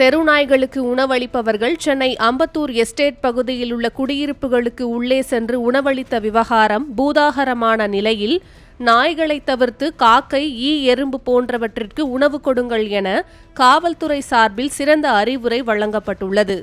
தெருநாய்களுக்கு உணவளிப்பவர்கள் சென்னை அம்பத்தூர் எஸ்டேட் பகுதியில் உள்ள குடியிருப்புகளுக்கு உள்ளே சென்று உணவளித்த விவகாரம் பூதாகரமான நிலையில் நாய்களை தவிர்த்து காக்கை ஈ எறும்பு போன்றவற்றிற்கு உணவு கொடுங்கள் என காவல்துறை சார்பில் சிறந்த அறிவுரை வழங்கப்பட்டுள்ளது.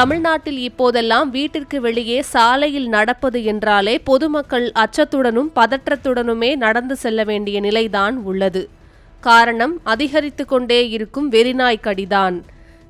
தமிழ்நாட்டில் இப்போதெல்லாம் வீட்டிற்கு வெளியே சாலையில் நடப்பது என்றாலே பொதுமக்கள் அச்சத்துடனும் பதற்றத்துடனுமே நடந்து செல்ல வேண்டிய நிலைதான் உள்ளது. காரணம் அதிகரித்து கொண்டே இருக்கும் வெறிநாய் கடிதான்.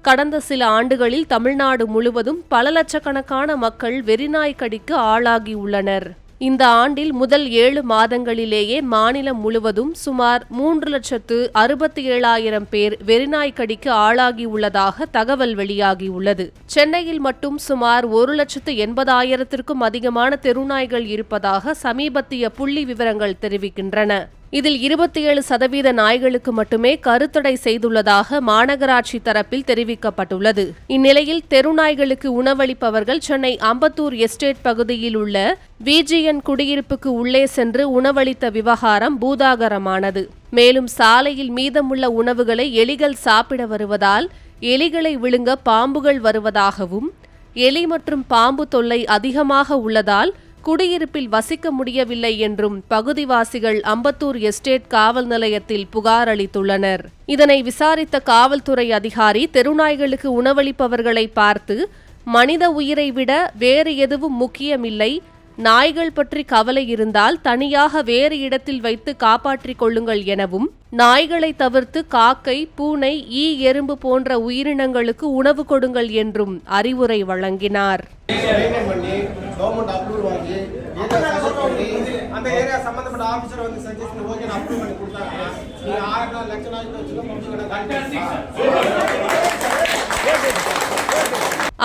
கடந்த சில ஆண்டுகளில் தமிழ்நாடு முழுவதும் பல லட்சக்கணக்கான மக்கள் வெறிநாய் கடிக்கு ஆளாகியுள்ளனர் இந்த ஆண்டில் முதல் ஏழு மாதங்களிலேயே மாநிலம் முழுவதும் சுமார் மூன்று லட்சத்து அறுபத்தி ஏழாயிரம் பேர் வெறிநாய் கடிக்கு ஆளாகியுள்ளதாக தகவல் வெளியாகியுள்ளது. சென்னையில் மட்டும் சுமார் ஒரு லட்சத்து எண்பதாயிரத்திற்கும் அதிகமான தெருநாய்கள் இருப்பதாக சமீபத்திய புள்ளி விவரங்கள் தெரிவிக்கின்றன. இதில் இருபத்தி ஏழு சதவீத நாய்களுக்கு மட்டுமே கருத்தடை செய்துள்ளதாக மாநகராட்சி தரப்பில் தெரிவிக்கப்பட்டுள்ளது. இந்நிலையில் தெருநாய்களுக்கு உணவளிப்பவர்கள் சென்னை அம்பத்தூர் எஸ்டேட் பகுதியில் உள்ள விஜிஎன் குடியிருப்புக்கு உள்ளே சென்று உணவளித்த விவகாரம் பூதாகரமானது. மேலும் சாலையில் மீதமுள்ள உணவுகளை எலிகள் சாப்பிட வருவதால் எலிகளை விழுங்க பாம்புகள் வருவதாகவும் எலி மற்றும் பாம்பு தொல்லை அதிகமாக உள்ளதால் குடியிருப்பில் வசிக்க முடியவில்லை என்றும் பகுதிவாசிகள் அம்பத்தூர் எஸ்டேட் காவல் நிலையத்தில் புகார் அளித்துள்ளனர். இதனை விசாரித்த காவல்துறை அதிகாரி தெருநாய்களுக்கு உணவளிப்பவர்களை பார்த்து மனித உயிரை விட வேறு எதுவும் முக்கியமில்லை நாய்கள் பற்றி கவலை இருந்தால் தனியாக வேறு இடத்தில் வைத்து காப்பாற்றிக் கொள்ளுங்கள் எனவும் நாய்களை தவிர்த்து காக்கை பூனை ஈ எறும்பு போன்ற உயிரினங்களுக்கு உணவு கொடுங்கள் என்றும் அறிவுரை வழங்கினார். கவர்மெண்ட் அப்ரூவல் வாங்கி அந்த ஏரியா சம்பந்தப்பட்ட ஆஃபீஸர் வந்து சஜஸ்ட் பண்ணி ஓகே நான் அப்ரூவ் பண்ணி கொடுத்தாங்கன்னா நீங்க ஆயிரம் நாள் லட்சம் நாள் வச்சுக்கோ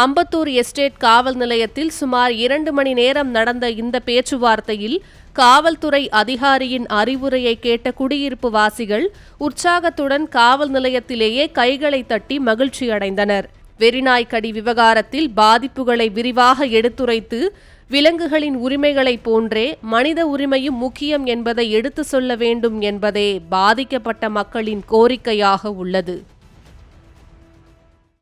அம்பத்தூர் எஸ்டேட் காவல் நிலையத்தில் சுமார் இரண்டு மணி நேரம் நடந்த இந்த பேச்சுவார்த்தையில் காவல்துறை அதிகாரியின் அறிவுரையை கேட்ட குடியிருப்பு வாசிகள் உற்சாகத்துடன் காவல் நிலையத்திலேயே கைகளை தட்டி மகிழ்ச்சியடைந்தனர். வெறிநாய்க்கடி விவகாரத்தில் பாதிப்புகளை விரிவாக எடுத்துரைத்து விலங்குகளின் உரிமைகளைப் போன்றே மனித உரிமையும் முக்கியம் என்பதை எடுத்து சொல்ல வேண்டும் என்பதே பாதிக்கப்பட்ட மக்களின் கோரிக்கையாக உள்ளது.